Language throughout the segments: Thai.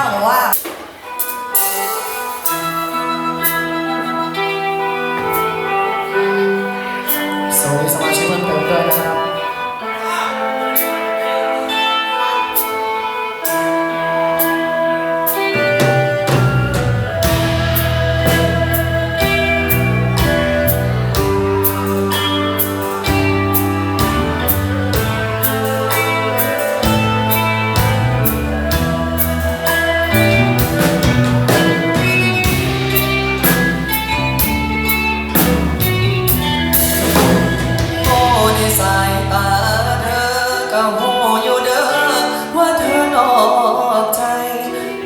ากว่า สวัสดีสมาชิกเพิ่มเติมด้วยนะครับ ก็โหอยู่เด้อว่าเธอนอกใจ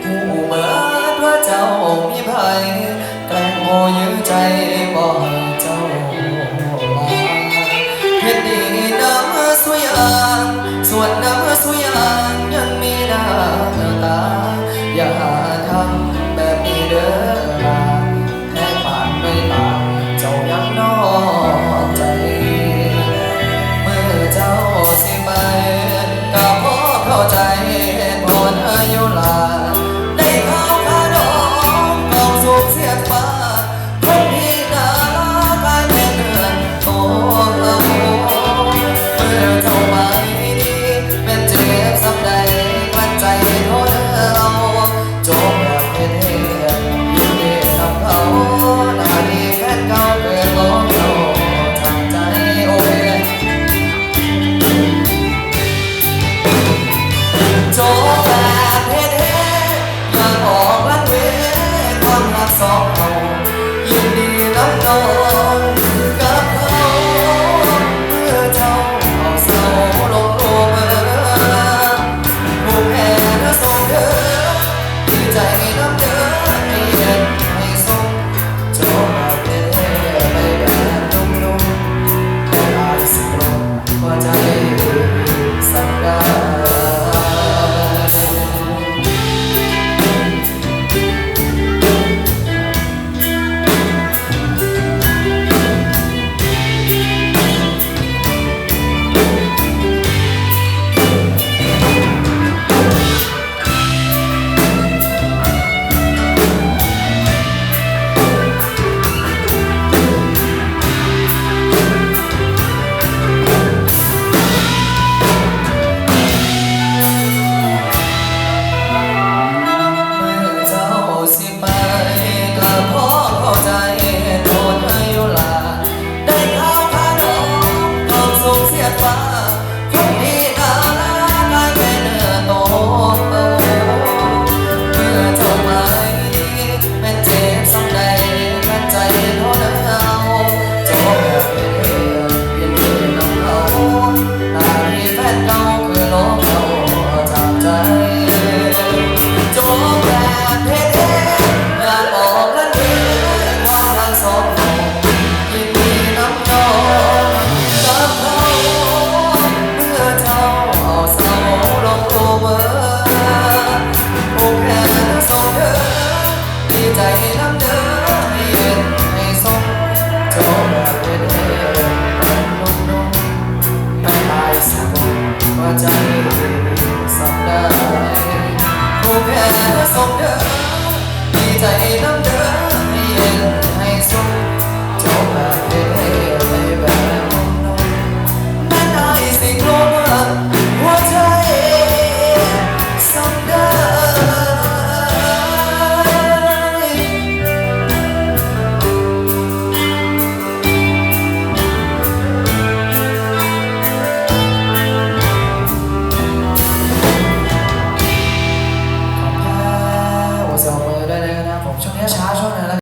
หูเบิดว่าเจ้ามีภัยแกล้งโมยื้อใจบ่เจ้าลาเฮ็ดดีน้ำสุยางส่วนน้ำสุยางยังมีหน้ 然后再